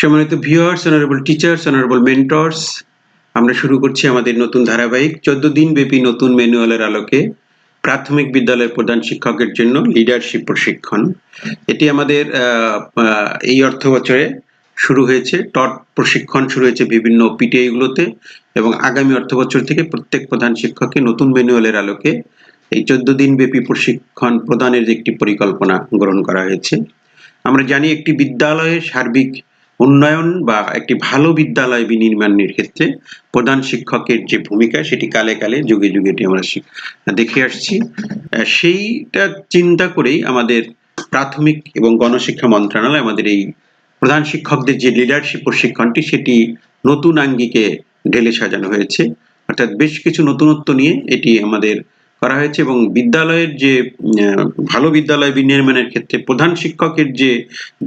সম্মানিত viewers honourable teachers honourable mentors আমরা শুরু করছি আমাদের নতুন ধারাবাহিক চোদ্দ দিন ব্যাপী নতুন ম্যানুয়ালের আলোকে প্রাথমিক বিদ্যালয়ের প্রধান শিক্ষকের জন্য লিডারশিপ প্রশিক্ষণ। এটি আমাদের এই অর্থ বছরে শুরু হয়েছে। টট প্রশিক্ষণ শুরু হয়েছে বিভিন্ন পিটিআই গুলোতে এবং আগামী অর্থ বছর থেকে প্রত্যেক প্রধান শিক্ষককে নতুন ম্যানুয়ালের আলোকে এই চোদ্দ দিন ব্যাপী প্রশিক্ষণ প্রদানের একটি পরিকল্পনা গ্রহণ করা হয়েছে। আমরা জানি একটি বিদ্যালয়ের সার্বিক উন্নয়ন বা একটি ভালো বিদ্যালয় বিনির্মাণের ক্ষেত্রে প্রধান শিক্ষকের যে ভূমিকা, সেটি কালে কালে, যুগে যুগে এটি আমরা দেখে আসছি। সেইটা চিন্তা করেই আমাদের প্রাথমিক এবং গণশিক্ষা মন্ত্রণালয়, আমাদের এই প্রধান শিক্ষকদের যে লিডারশিপ প্রশিক্ষণটি, সেটি নতুন আঙ্গিকে ঢেলে সাজানো হয়েছে। অর্থাৎ বেশ কিছু নতুনত্ব নিয়ে এটি আমাদের করা হয়েছে এবং বিদ্যালয়ের যে ভালো বিদ্যালয় বিনির্মাণের ক্ষেত্রে প্রধান শিক্ষকের যে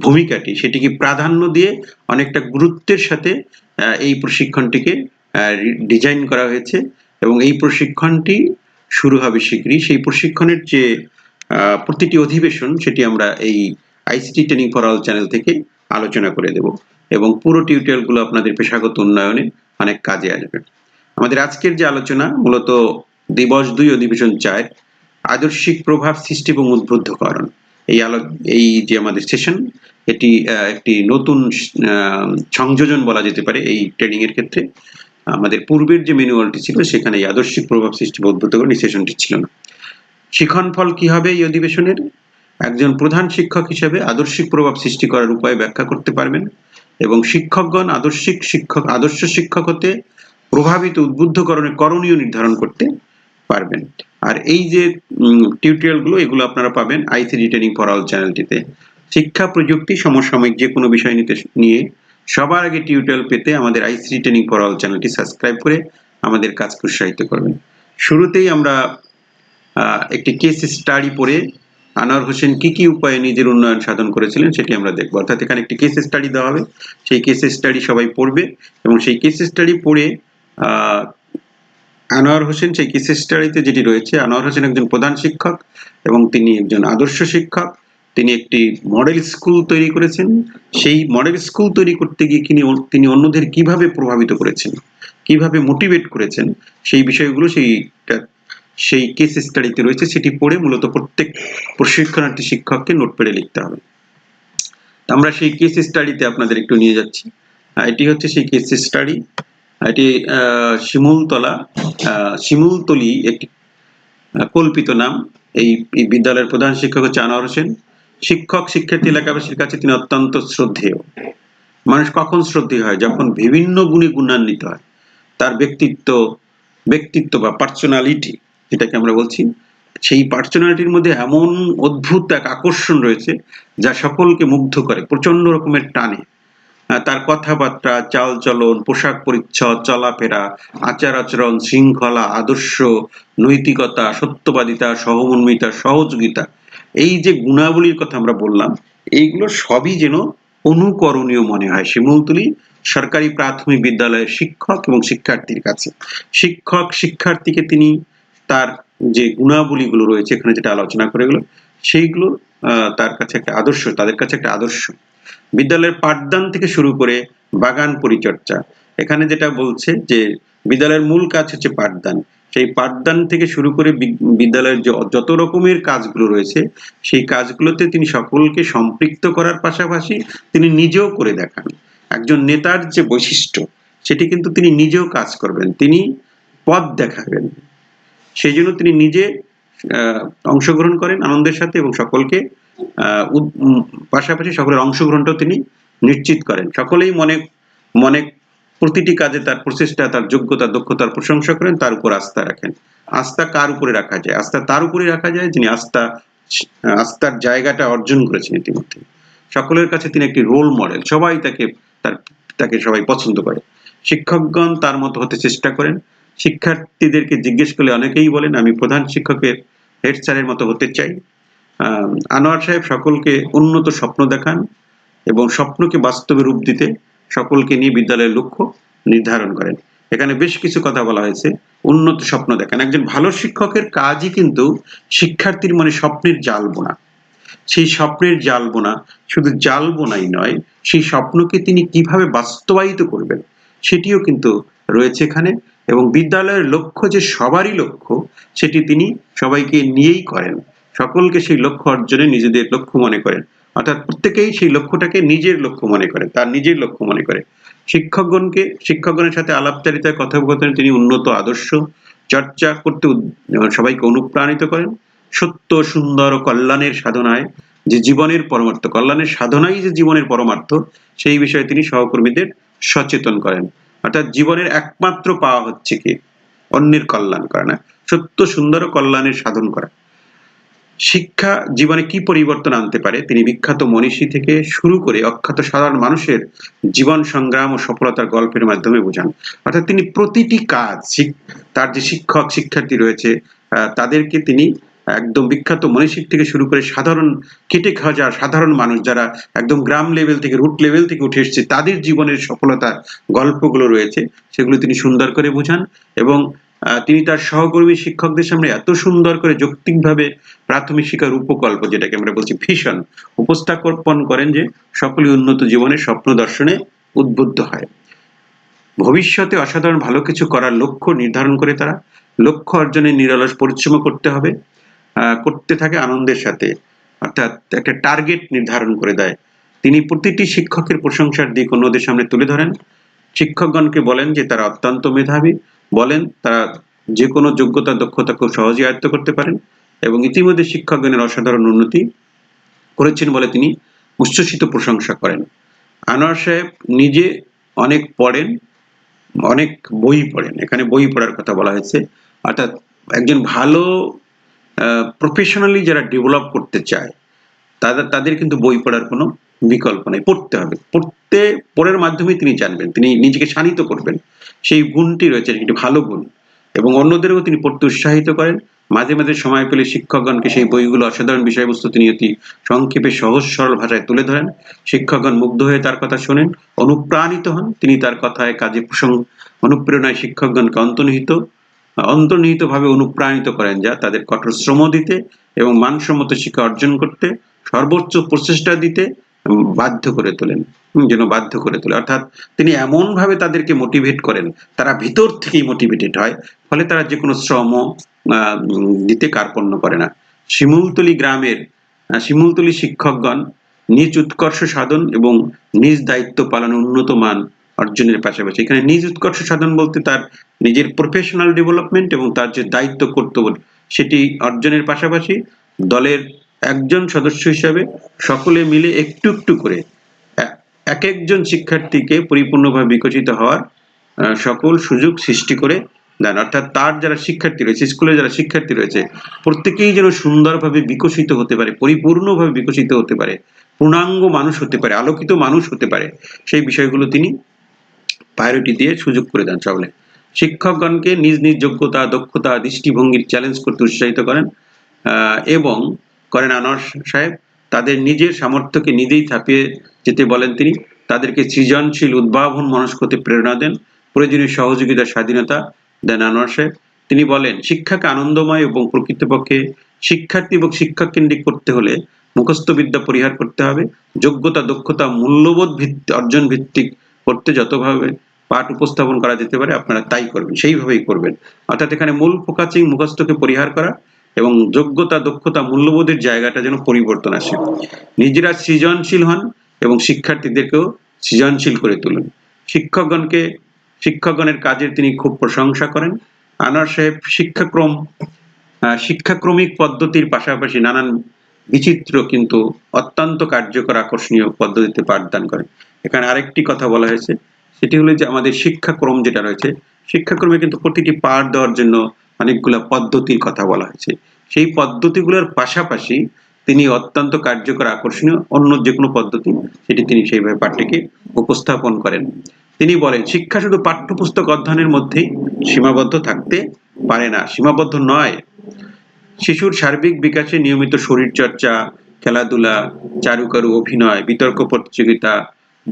ভূমিকাটি, সেটিকে প্রাধান্য দিয়ে অনেকটা গুরুত্বের সাথে এই প্রশিক্ষণটিকে ডিজাইন করা হয়েছে এবং এই প্রশিক্ষণটি শুরু হবে শীঘ্রই। সেই প্রশিক্ষণের যে প্রতিটি অধিবেশন, সেটি আমরা এই ICT training for all channel থেকে আলোচনা করে দেব এবং পুরো টিউটোরিয়ালগুলো আপনাদের পেশাগত উন্নয়নে অনেক কাজে আসবে। আমাদের আজকের যে আলোচনা, মূলত দিবস দুই অধিবেশন চায়, আদর্শিক প্রভাব সৃষ্টি এবং উদ্বুদ্ধকরণ। এই আলো, এই যে আমাদের সেশন, এটি একটি নতুন সংযোজন বলা যেতে পারে এই ট্রেনিং এর ক্ষেত্রে। আমাদের পূর্বের যে ম্যানুয়ালটি ছিল, সেখানে এই আদর্শিক প্রভাব সৃষ্টি বা উদ্বুদ্ধকরণ এই সেশনটি ছিল না। শিখন ফল কি হবে এই অধিবেশনের? একজন প্রধান শিক্ষক হিসেবে আদর্শিক প্রভাব সৃষ্টি করার উপায় ব্যাখ্যা করতে পারবেন এবং শিক্ষকগণ আদর্শিক শিক্ষক, আদর্শ শিক্ষক হতে প্রভাবিত উদ্বুদ্ধকরণের করণীয় নির্ধারণ করতে পারবেন। আর এই যে টিউটোরিয়ালগুলো, এগুলো আপনারা পাবেন আইসিডি ট্রেনিং অল চ্যানেলটিতে শিক্ষা, প্রযুক্তি, সমসাময়িক যে কোনো বিষয় নিতে নিয়ে সবার আগে টিউটোরিয়াল পেতে আমাদের আইসিডি ট্রেনিং অল চ্যানেলটি সাবস্ক্রাইব করে আমাদের কাজকে উৎসাহিত করবেন। শুরুতেই আমরা একটি কেস স্টাডি পড়ে আনোয়ার হোসেন কি কি উপায়ে নিজের উন্নয়ন সাধন করেছিলেন সেটি আমরা দেখব। অর্থাৎ এখানে একটি কেস স্টাডি দেওয়া হবে। সেই কেস স্টাডি সবাই পড়বে এবং সেই কেস স্টাডি পড়ে আনোয়ার হোসেন, সেই কেস স্টাডিতে যেটি রয়েছে, আনোয়ার হোসেন একজন প্রধান শিক্ষক এবং তিনি একজন আদর্শ শিক্ষক। তিনি একটি মডেল স্কুল তৈরি করেছেন। সেই মডেল স্কুল তৈরি করতে গিয়ে তিনি তিনি অন্যদের কীভাবে প্রভাবিত করেছেন, কীভাবে মোটিভেট করেছেন, সেই বিষয়গুলো সেইটা সেই কেস স্টাডিতে রয়েছে। সেটি পড়ে মূলত প্রত্যেক প্রশিক্ষণার্থী শিক্ষককে নোট পেড়ে লিখতে হবে। আমরা সেই কেস স্টাডিতে আপনাদের একটু নিয়ে যাচ্ছি। এটি হচ্ছে সেই কেস স্টাডি এটি শিমুলতলা শিমুলতলি একটি কল্পিত নাম। এই বিদ্যালয়ের প্রধান শিক্ষক হচ্ছে আনোয়ার হোসেন। শিক্ষক শিক্ষার্থী এলাকাবাসীর কাছে তিনি অত্যন্ত শ্রদ্ধেয়। মানুষ কখন শ্রদ্ধেয় হয়? যখন বিভিন্ন গুণে গুণান্বিত হয়। তার ব্যক্তিত্ব ব্যক্তিত্ব বা পার্সোনালিটি যেটাকে আমরা বলছি, সেই পার্সোনালিটির মধ্যে এমন অদ্ভুত এক আকর্ষণ রয়েছে যা সকলকে মুগ্ধ করে প্রচণ্ড রকমের টানে। তার কথাবার্তা, চালচলন, পোশাক পরিচ্ছদ, চলাফেরা, আচার আচরণ, শৃঙ্খলা, আদর্শ, নৈতিকতা, সত্যবাদিতা, সহমর্মিতা, সহযোগিতা, এই যে গুণাবলীর কথা আমরা বললাম, এইগুলো সবই যেন অনুকরণীয় মনে হয়। শিমুলতলি সরকারি প্রাথমিক বিদ্যালয়ের শিক্ষক এবং শিক্ষার্থীর কাছে। শিক্ষক, শিক্ষার্থীকে তিনি তার যে গুণাবলীগুলো রয়েছে, এখানে যেটা আলোচনা করে গেল, সেইগুলো তার কাছে একটা আদর্শ, তাদের কাছে একটা আদর্শ। বিদ্যালয়ের পাঠদান থেকে শুরু করে বাগান পরিচর্যা। এখানে যেটা বলছে যে, বিদ্যালয়ের মূল কাজ হচ্ছে পাঠদান। সেই পাঠদান থেকে শুরু করে বিদ্যালয়ের যত রকমের কাজগুলো রয়েছে, সেই কাজগুলোতে তিনি সকলকে সম্পৃক্ত করার পাশাপাশি তিনি নিজেও করে দেখান। একজন নেতার যে বৈশিষ্ট্য, সেটি কিন্তু তিনি নিজেও কাজ করবেন। তিনি পথ দেখাবেন। সেই জন্য তিনি নিজে অংশগ্রহণ করেন আনন্দের সাথে এবং সকলকে পাশাপাশি সকলের অংশগ্রহণটাও তিনি নিশ্চিত করেন। সকলেই মনে মনে প্রতিটি কাজে তার প্রচেষ্টা, তার যোগ্যতা, দক্ষতার প্রশংসা করেন, তার উপর আস্থা রাখেন। আস্থা কার উপরে রাখা যায়? আস্থা তার উপরে রাখা যায়, যিনি আস্থা, আস্থার জায়গাটা অর্জন করেছেন ইতিমধ্যে। সকলের কাছে তিনি একটি রোল মডেল সবাই তাকে, তার, তাকে সবাই পছন্দ করে। শিক্ষকগণ তার মতো হতে চেষ্টা করেন। শিক্ষার্থীদেরকে জিজ্ঞেস করলে অনেকেই বলেন, আমি প্রধান শিক্ষকের হেড স্যারের মতো হতে চাই। আনোয়ার সাহেব সকলকে উন্নত স্বপ্ন দেখান এবং স্বপ্নকে বাস্তবে রূপ দিতে সকলকে নিয়ে বিদ্যালয়ের লক্ষ্য নির্ধারণ করেন। এখানে বেশ কিছু কথা বলা হয়েছে। উন্নত স্বপ্ন দেখান। একজন ভালো শিক্ষকের কাজই কিন্তু শিক্ষার্থীর মনে স্বপ্নের জাল বোনা। সেই স্বপ্নের জাল বোনা শুধু জাল বোনাই নয়, সেই স্বপ্নকে তিনি কীভাবে বাস্তবায়িত করবেন সেটিও কিন্তু রয়েছে এখানে এবং বিদ্যালয়ের লক্ষ্য যে সবারই লক্ষ্য, সেটি তিনি সবাইকে নিয়েই করেন। সকলকে সেই লক্ষ্য অর্জনে নিজেদের লক্ষ্য মনে করেন। অর্থাৎ প্রত্যেকেই সেই লক্ষ্যটাকে নিজের লক্ষ্য মনে করে তার নিজের লক্ষ্য মনে করে। শিক্ষকগণকে, শিক্ষকগণের সাথে আলাপচারিতায়, কথোপকথনে তিনি উন্নত আদর্শ, চর্চা করতে সবাইকে অনুপ্রাণিত করেন। সত্য, সুন্দর ও কল্যাণের সাধনায় যে জীবনের পরমার্থ, কল্যাণের সাধনাই যে জীবনের পরমার্থ, সেই বিষয়ে তিনি সহকর্মীদের সচেতন করেন। অর্থাৎ জীবনের একমাত্র পাওয়া হচ্ছে কি? অন্যের কল্যাণ করা না। সত্য, সুন্দর কল্যাণের সাধন করা। শিক্ষা জীবনে কি পরিবর্তন আনতে পারে? তিনি বিখ্যাত মনীষী থেকে শুরু করে অখ্যাত সাধারণ মানুষের জীবন সংগ্রাম ও সফলতার গল্পের মাধ্যমে বোঝান। অর্থাৎ তিনি প্রতিটি কাজ তার যে শিক্ষক, শিক্ষার্থী রয়েছে তাদেরকে তিনি একদম বিখ্যাত মনীষীর থেকে শুরু করে সাধারণ, কেটে খাওয়া যাওয়া সাধারণ মানুষ যারা একদম গ্রাম লেভেল থেকে রুট লেভেল থেকে উঠে এসছে, তাদের জীবনের সফলতার গল্পগুলো রয়েছে, সেগুলো তিনি সুন্দর করে বোঝান এবং তিনি তার সহকর্মী শিক্ষকদের সামনে এত সুন্দর করে যৌক্তিকভাবে প্রাথমিক শিক্ষার উপকল্প যেটাকে আমরা বলছি ভীষণ উপস্থাপন করেন যে সকলে উন্নত জীবনের স্বপ্ন দর্শনে উদ্বুদ্ধ হয়। ভবিষ্যতে অসাধারণ ভালো কিছু করার লক্ষ্য নির্ধারণ করে তারা, লক্ষ্য অর্জনে নিরলস পরিশ্রম করতে হবে করতে থাকে আনন্দের সাথে, অর্থাৎ একটা টার্গেট নির্ধারণ করে দেয়। তিনি প্রতিটি শিক্ষকের প্রশংসার দিক অন্যদের সামনে তুলে ধরেন। শিক্ষকগণকে বলেন যে তারা অত্যন্ত মেধাবী বলেন, তারা যে কোনো যোগ্যতা, দক্ষতা খুব সহজেই আয়ত্ত করতে পারেন এবং ইতিমধ্যে শিক্ষকগণের অসাধারণ উন্নতি করেছেন বলে তিনি উচ্ছ্বসিত প্রশংসা করেন। আনোয়ার সাহেব নিজে অনেক পড়েন, অনেক বই পড়েন। এখানে বই পড়ার কথা বলা হয়েছে। অর্থাৎ একজন ভালো প্রফেশনালি যারা ডেভেলপ করতে চায়, তাদের তাদের কিন্তু বই পড়ার কোনো বিকল্প নেই, পড়তে হবে। পড়তে, পড়ার মাধ্যমে তিনি জানবেন, তিনি নিজেকে শানিত করবেন। সেই গুণটি রয়েছে একটি ভালো গুণ। এবং অন্যদেরও তিনি পড়তে উৎসাহিত করেন। মাঝে মাঝে সময় পেলে শিক্ষকগণকে সেই বইগুলো অসাধারণ বিষয়বস্তু তিনি অতি সংক্ষেপে সহজ সরল ভাষায় তুলে ধরেন। শিক্ষকগণ মুগ্ধ হয়ে তার কথা শোনেন, অনুপ্রাণিত হন। তিনি তার কথায় কাজে প্রসঙ্গ অনুপ্রেরণায় শিক্ষকগণকে অন্তর্নিহিত, অন্তর্নিহিতভাবে অনুপ্রাণিত করেন যা তাদের কঠোর শ্রম দিতে এবং মানসম্মত শিক্ষা অর্জন করতে, সর্বোচ্চ প্রচেষ্টা দিতে বাধ্য করে তোলেন যেন বাধ্য করে তোলে। অর্থাৎ তিনি এমন ভাবে তাদেরকে মোটিভেট করেন, তারা ভিতর থেকেই মোটিভেটেড হয়, ফলে তারা যে কোনো শ্রম দিতে কার্পণ্য করে না। শিমুলতলি গ্রামের শিমুলতলি শিক্ষকগণ নিজ উৎকর্ষ সাধন এবং নিজ দায়িত্ব পালনে উন্নত মান অর্জনের পাশাপাশি, এখানে নিজ উৎকর্ষ সাধন বলতে তার নিজের প্রফেশনাল ডেভেলপমেন্ট এবং তার যে দায়িত্ব কর্তব্য, সেটি অর্জনের পাশাপাশি দলের একজন সদস্য হিসাবে সকলে মিলে একটু একটু করে এক একজন শিক্ষার্থীকে পরিপূর্ণভাবে বিকশিত হওয়ার সকল সুযোগ সৃষ্টি করে দেন। অর্থাৎ তার যারা শিক্ষার্থী রয়েছে স্কুলে যারা শিক্ষার্থী রয়েছে, প্রত্যেকেই যেন সুন্দরভাবে বিকশিত হতে পারে, পরিপূর্ণভাবে বিকশিত হতে পারে, পূর্ণাঙ্গ মানুষ হতে পারে, আলোকিত মানুষ হতে পারে, সেই বিষয়গুলো তিনি প্রায়োরিটি দিয়ে সুযোগ করে দেন সকলে। শিক্ষকগণকে নিজ নিজ যোগ্যতা, দক্ষতা, দৃষ্টিভঙ্গির চ্যালেঞ্জ করতে উৎসাহিত করেন এবং করেন আনোয়ার সাহেব, তাদের নিজের সামর্থ্যকে নিজেই থাপিয়ে যেতে বলেন তিনি। তাদেরকে সৃজনশীল উদ্ভাবন মনস্ক হতে প্রেরণা দেন, প্রয়োজনীয় সহযোগিতার স্বাধীনতা দেন আনোয়ার সাহেব। তিনি বলেন, শিক্ষাকে আনন্দময় এবং প্রকৃতপক্ষে শিক্ষার্থী এবং শিক্ষক কেন্দ্রিক করতে হলে মুখস্থ বিদ্যা পরিহার করতে হবে, যোগ্যতা, দক্ষতা, মূল্যবোধ ভিত্তি, অর্জন ভিত্তিক করতে যতভাবে পাঠ উপস্থাপন করা যেতে পারে, আপনারা তাই করবেন, সেইভাবেই করবেন। অর্থাৎ এখানে মূল ফোকাসিং মুখস্থকে পরিহার করা এবং যোগ্যতা, দক্ষতা, মূল্যবোধের জায়গাটা যেন পরিবর্তন আসে। নিজেরা সৃজনশীল হন এবং শিক্ষার্থীদেরকেও সৃজনশীল করে তুলুন। শিক্ষকগণকে, শিক্ষকগণের কাজের তিনি খুব প্রশংসা করেন। আনোয়ার সাহেব শিক্ষাক্রম শিক্ষাক্রমিক পদ্ধতির পাশাপাশি নানান বিচিত্র কিন্তু অত্যন্ত কার্যকর আকর্ষণীয় পদ্ধতিতে পাঠদান করেন। এখানে আরেকটি কথা বলা হয়েছে, সেটি হলো যে আমাদের শিক্ষাক্রম যেটা রয়েছে, শিক্ষাক্রমে কিন্তু প্রতিটি পাঠ দেওয়ার জন্য অনেকগুলো পদ্ধতির কথা বলা হয়েছে। সেই পদ্ধতিগুলোর পাশাপাশি তিনি অত্যন্ত কার্যকর, আকর্ষণীয় অন্য যে কোনো পদ্ধতি, সেটি তিনি সেইভাবে পাঠটিকে উপস্থাপন করেন। তিনি বলেন, শিক্ষা শুধু পাঠ্যপুস্তক অধ্যয়নের মধ্যেই সীমাবদ্ধ থাকতে পারে না, সীমাবদ্ধ নয়। শিশুর সার্বিক বিকাশে নিয়মিত শরীর চর্চা খেলাধুলা, চারুকারু, অভিনয়, বিতর্ক প্রতিযোগিতা,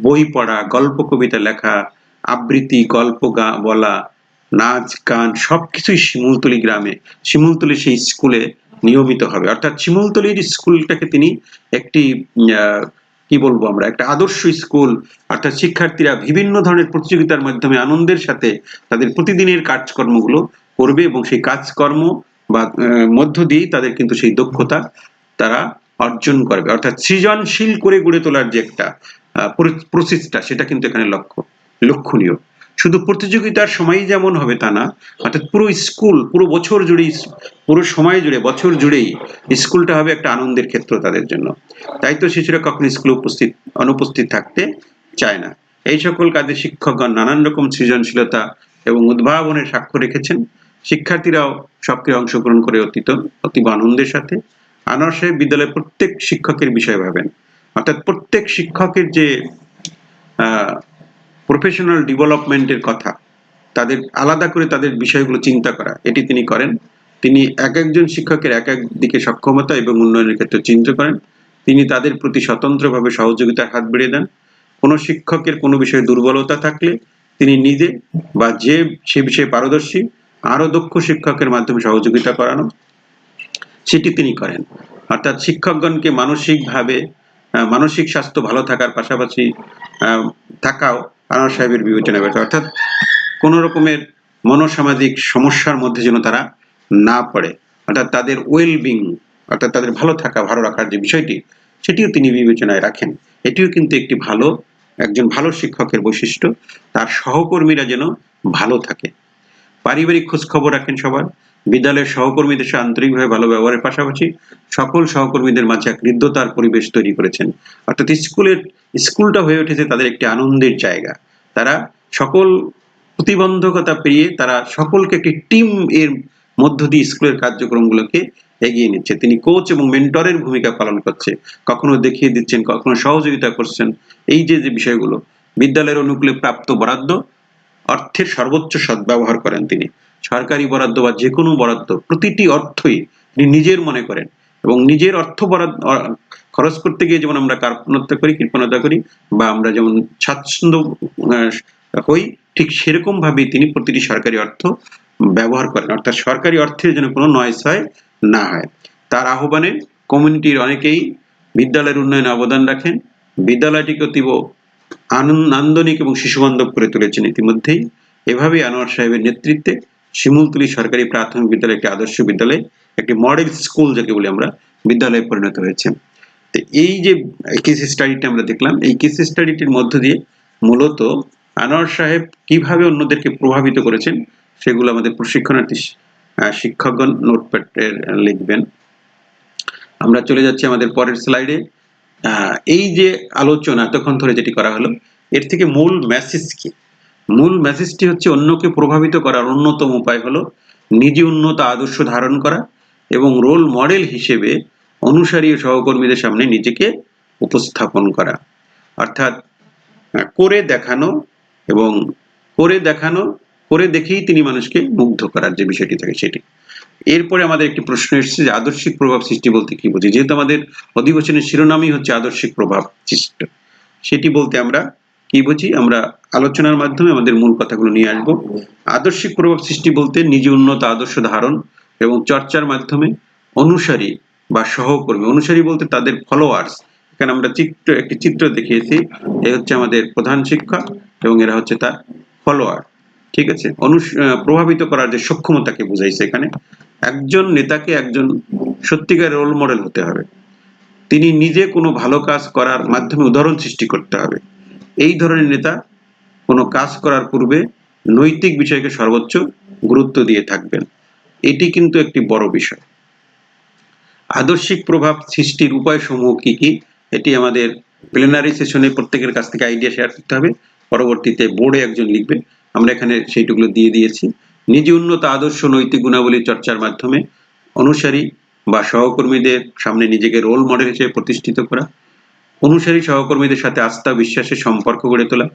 বই পড়া, গল্প কবিতা লেখা, আবৃত্তি, গল্প গা, বলা নাচ, গান, সবকিছুই শিমুলতলি গ্রামে, শিমুলতলি সেই স্কুলে নিয়মিত হবে। অর্থাৎ শিমুলতলির স্কুলটাকে তিনি একটি কি বলব আমরা, একটা আদর্শ স্কুল অর্থাৎ শিক্ষার্থীরা বিভিন্ন ধরনের প্রতিযোগিতার মাধ্যমে আনন্দের সাথে তাদের প্রতিদিনের কাজকর্মগুলো করবে এবং সেই কাজকর্ম বা মধ্য দিয়েই তাদের কিন্তু সেই দক্ষতা তারা অর্জন করবে। অর্থাৎ সৃজনশীল করে গড়ে তোলার যে একটা প্রসেসটা সেটা কিন্তু এখানে লক্ষ্য, লক্ষণীয়। শুধু প্রতিযোগিতার সময়ই যেমন হবে তা না, অর্থাৎ পুরো স্কুল, পুরো বছর জুড়েই, পুরো সময় জুড়ে, বছর জুড়েই স্কুলটা হবে একটা আনন্দের ক্ষেত্র তাদের জন্য। তাই তো শিশুরা কখনো স্কুলে উপস্থিত, অনুপস্থিত থাকতে চায় না। এই সকল কাজে শিক্ষকগণ নানান রকম সৃজনশীলতা এবং উদ্ভাবনের সাক্ষ্য রেখেছেন। শিক্ষার্থীরাও সক্রিয় অংশগ্রহণ করে অতীত, অতীব আনন্দের সাথে। আনোয়ার সাহেব বিদ্যালয়ের প্রত্যেক শিক্ষকের বিষয় ভাবেন। অর্থাৎ প্রত্যেক শিক্ষকের যে প্রফেশনাল ডেভেলপমেন্টের কথা, তাদের আলাদা করে তাদের বিষয়গুলো চিন্তা করা, এটি তিনি করেন। তিনি এক একজন শিক্ষকের এক এক দিকে সক্ষমতা এবং উন্নয়নের ক্ষেত্রে চিন্তা করেন। তিনি তাদের প্রতি স্বতন্ত্রভাবে সহযোগিতার হাত বেড়ে দেন। কোনো শিক্ষকের কোনো বিষয়ে দুর্বলতা থাকলে তিনি নিজে বা যে, সে বিষয়ে পারদর্শী আরও দক্ষ শিক্ষকের মাধ্যমে সহযোগিতা করানো, সেটি তিনি করেন। অর্থাৎ শিক্ষকগণকে মানসিকভাবে মানসিক স্বাস্থ্য ভালো থাকার পাশাপাশি থাকাও আনোয়ার সাহেবের বিবেচনা রয়েছে অর্থাৎ কোন রকমের মনোসামাজিক সমস্যার মধ্যে যেন তারা না পড়ে। অর্থাৎ তাদের ওয়েল বিং অর্থাৎ তাদের ভালো থাকা, ভালো রাখার যে বিষয়টি, সেটিও তিনি বিবেচনায় রাখেন। এটিও কিন্তু একটি ভালো, একজন ভালো শিক্ষকের বৈশিষ্ট্য। তার সহকর্মীরা যেন ভালো থাকে। পারিবারিক খোঁজখবর রাখেন সবার। বিদ্যালয়ের সহকর্মীদের সাথে আন্তরিকভাবে ভালো ব্যবহারের পাশাপাশি সকল সহকর্মীদের মাঝে এক হৃদ্যতার পরিবেশ তৈরি করেছেন। অর্থাৎ স্কুলের, স্কুলটা হয়ে উঠেছে তাদের একটি আনন্দের জায়গা। তারা সকল প্রতিবন্ধকতা পেরিয়ে তারা সকলকে একটি টিম এর মধ্য দিয়ে স্কুলের কার্যক্রমগুলোকে এগিয়ে নিচ্ছে। তিনি কোচ এবং মেন্টরের ভূমিকা পালন করছে। কখনো দেখিয়ে দিচ্ছেন, কখনো সহযোগিতা করছেন। এই যে যে বিষয়গুলো, বিদ্যালয়ের অনুকূলে প্রাপ্ত বরাদ্দ, অর্থের সর্বোচ্চ সদ্ব্যবহার করেন তিনি। সরকারি বরাদ্দ বা যে কোনো বরাদ্দ, প্রতিটি অর্থই তিনি নিজের মনে করেন এবং নিজের অর্থ বরাদ্দ খরচ করতে গিয়ে যেমন আমরা কার্পণতা করি, কৃপণতা করি বা আমরা যেমন স্বাচ্ছন্দ্য হই, ঠিক সেরকম ভাবে তিনি প্রতিটি সরকারি অর্থ ব্যবহার করেন। অর্থাৎ সরকারি অর্থের যেন কোনো নয়সয় না হয়। তার আহ্বানে কমিউনিটির অনেকেই বিদ্যালয়ের উন্নয়নে অবদান রাখেন। বিদ্যালয়টিকে অতীব আনন্দ, নান্দনিক এবং শিশুবান্ধব করে তুলেছেন ইতিমধ্যেই। এভাবেই আনোয়ার সাহেবের নেতৃত্বে শিমুলতলী সরকারি প্রাথমিক বিদ্যালয়, একটি আদর্শ বিদ্যালয়, একটি মডেল স্কুল যাকে বলি আমরা বিদ্যালয়ে পরিণত হয়েছে। তো এই যে কেস স্টাডিটা আমরা দেখলাম, এই কেস স্টাডিটির মধ্য দিয়ে মূলত আনোয়ার সাহেব কীভাবে অন্যদেরকে প্রভাবিত করেছেন, সেগুলো আমাদের প্রশিক্ষণার্থী শিক্ষকগণ নোটপ্যাডের লিখবেন। আমরা চলে যাচ্ছি আমাদের পরের স্লাইডে এই যে আলোচনা, এতক্ষণ ধরে যেটি করা হলো, এর থেকে মূল মেসেজ কি? মূল মেসেজটি হচ্ছে অন্যকে প্রভাবিত করার অন্যতম উপায় হলো নিজে উন্নত আদর্শ ধারণ করা এবং রোল মডেল হিসেবে অনুসারী ও সহকর্মীদের সামনে নিজেকে উপস্থাপন করা। অর্থাৎ করে দেখানো এবং করে দেখানো, করে দেখেই তিনি মানুষকে মুগ্ধ করার যে বিষয়টি থাকে সেটি। এরপরে আমাদের একটি প্রশ্ন এসেছে যে আদর্শিক প্রভাব সৃষ্টি বলতে কি বুঝি? যেহেতু আমাদের অধিবেশনের শিরোনামই হচ্ছে আদর্শিক প্রভাব সৃষ্টি। সেটি বলতে আমরা কি বুঝি? আমরা আলোচনার মাধ্যমে আমাদের মূল কথাগুলো নিয়ে আসব। আদর্শিক প্রভাব সৃষ্টি বলতে নিজে উন্নত আদর্শ ধারণ এবং চর্চার মাধ্যমে অনুসারী বা সহকর্মী। অনুসারী বলতে তাদের ফলোয়ার্স এখানে আমরা চিত্র একটি চিত্র দেখিয়েছি। এ হচ্ছে আমাদের প্রধান শিক্ষক এবং এরা হচ্ছে তার ফলোয়ার ঠিক আছে? আহ, প্রভাবিত করার যে সক্ষমতাকে বুঝাইছে এখানে। একজন নেতাকে একজন সত্যিকার রোল মডেল হতে হবে। তিনি নিজে কোনো ভালো কাজ করার মাধ্যমে উদাহরণ সৃষ্টি করতে হবে। এই ধরনের নেতা কোনো কাজ করার পূর্বে নৈতিক বিষয়কে সর্বোচ্চ গুরুত্ব দিয়ে থাকবেন। এটি কিন্তু একটি বড় বিষয়। আদর্শিক প্রভাব সৃষ্টির উপায়সমূহ কি কি? এটি আমাদের প্লেনারি সেশনে প্রত্যেকের কাছ থেকে আইডিয়া শেয়ার করতে হবে। পরবর্তীতে বোর্ডে একজন লিখবে। আমরা এখানে সেইটুকুলো দিয়ে দিয়েছি। নিজে উন্নত আদর্শ নৈতিক গুণাবলী চর্চার মাধ্যমে অনুসারী বা সহকর্মীদের সামনে নিজেকে রোল মডেল হিসেবে প্রতিষ্ঠিত করা। অনুসারী সহকর্মীদের সাথে আস্থা, বিশ্বাসের সম্পর্ক গড়ে তোলা,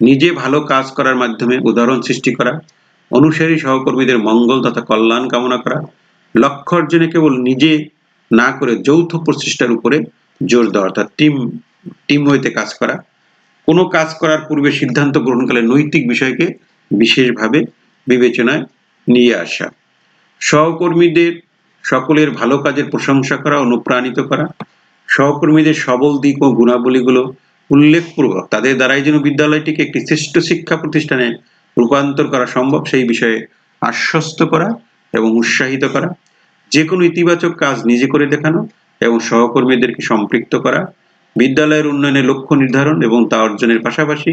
নিজে ভালো কাজ করার মাধ্যমে উদাহরণ সৃষ্টি করা, অনুসারী সহকর্মীদের মঙ্গল তথা কল্যাণ কামনা করা, লক্ষ্য অর্জনে কেবল নিজে না করে যৌথ প্রচেষ্টার উপরে জোর দেওয়া, অর্থাৎ টিম টিম হইতে কাজ করা, কোনো কাজ করার পূর্বে সিদ্ধান্ত গ্রহণকালে নৈতিক বিষয়কে বিশেষভাবে বিবেচনায় নিয়ে আসা, সহকর্মীদের সকলের ভালো কাজের প্রশংসা করা, অনুপ্রাণিত করা সহকর্মীদের সবল দিক ও গুণাবলীগুলো উল্লেখপূর্বক তাদের দ্বারাই যেন বিদ্যালয়টিকে একটি শ্রেষ্ঠ শিক্ষা প্রতিষ্ঠানে রূপান্তর করা সম্ভব, সেই বিষয়ে আশ্বস্ত করা এবং উৎসাহিত করা যে কোনো ইতিবাচক কাজ নিজে করে দেখানো এবং সহকর্মীদেরকে সম্পৃক্ত করা, বিদ্যালয়ের উন্নয়নের লক্ষ্য নির্ধারণ এবং তা অর্জনের পাশাপাশি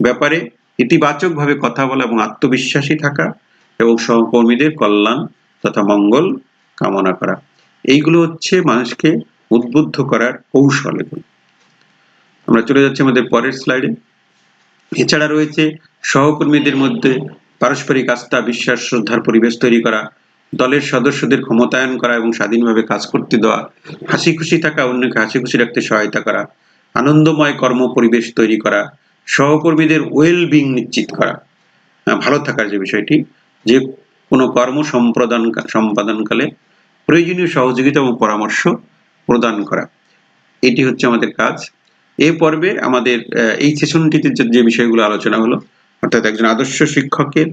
ব্যাপারে ইতিবাচকভাবে কথা বলা এবং আত্মবিশ্বাসী থাকা এবং সহকর্মীদের কল্যাণ তথা মঙ্গল কামনা করা। এইগুলো হচ্ছে মানুষকে উদ্বুদ্ধ করার কৌশল এগুলো আমরা চলে যাচ্ছি আমাদের পরের স্লাইডে এছাড়া রয়েছে সহকর্মীদের মধ্যে পারস্পরিক আস্থা, বিশ্বাস, শ্রদ্ধার পরিবেশ তৈরি করা, দলের সদস্যদের ক্ষমতায়ন করা এবং স্বাধীনভাবে কাজ করতে দেওয়া হাসি খুশি থাকা, অন্যকে হাসি খুশি রাখতে সহায়তা করা, আনন্দময় কর্ম পরিবেশ তৈরি করা, সহকর্মীদের ওয়েল বিং নিশ্চিত করা। ভালো থাকার যে বিষয়টি, যে কোনো কর্ম সম্পাদন সম্পাদনকালে প্রয়োজনীয় সহযোগিতা এবং পরামর্শ প্রদান করা। এটি হচ্ছে আমাদের কাজ। এ পর্বে আমাদের এই সেশনটিতে যে বিষয়গুলো আলোচনা হলো, অর্থাৎ একজন আদর্শ শিক্ষকের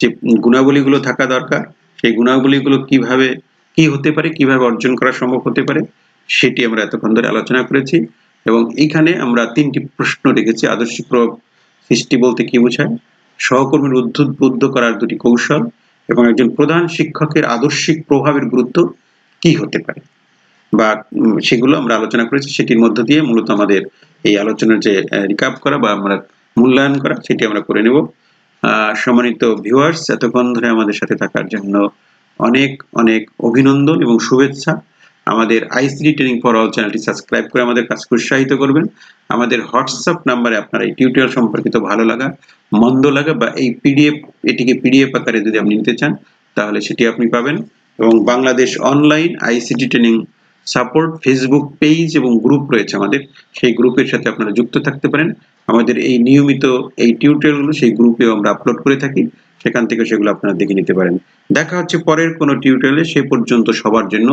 যে গুণাবলীগুলো থাকা দরকার, সেই গুণাবলীগুলো কীভাবে, কি হতে পারে, কীভাবে অর্জন করা সম্ভব হতে পারে, সেটি আমরা এতক্ষণ ধরে আলোচনা করেছি এবং এইখানে আমরা তিনটি প্রশ্ন রেখেছি। আদর্শিক প্রভাব সৃষ্টি বলতে কি বোঝায়? সহকর্মীর উদ্বুদ্ধ করার দুটি কৌশল এবং একজন প্রধান শিক্ষকের আদর্শিক প্রভাবের গুরুত্ব কি হতে পারে? বা সেগুলো আমরা আলোচনা করেছি, সেটির মধ্য দিয়ে মূলত আমাদের এই আলোচনার যে রিকাপ করা বা আমরা মূল্যায়ন করা, সেটি আমরা করে নেব। সম্মানিত ভিউয়ার্স এতক্ষণ ধরে আমাদের সাথে থাকার জন্য অনেক অনেক অভিনন্দন এবং শুভেচ্ছা। আমাদের আইসিডি ট্রেনিং ফর অল চ্যানেলটি সাবস্ক্রাইব করে আমাদের কাজকে উৎসাহিত করবেন। আমাদের হোয়াটসঅ্যাপ নাম্বারে আপনার এই টিউটোরিয়াল সম্পর্কিত ভালো লাগা, মন্দ লাগা বা এই পিডিএফ এটিকে পিডিএফ আকারে যদি আপনি নিতে চান, তাহলে সেটি আপনি পাবেন। এবং Bangladesh online ICT training support Facebook page এবং গ্রুপ রয়েছে আমাদের। সেই গ্রুপের সাথে আপনারা যুক্ত থাকতে পারেন। আমাদের এই নিয়মিত এই টিউটোরিয়ালগুলো সেই গ্রুপেও আমরা আপলোড করে থাকি। সেখান থেকে সেগুলো আপনারা দেখে নিতে পারেন। দেখা হচ্ছে পরের কোনো টিউটোরিয়ালে সে পর্যন্ত সবার জন্য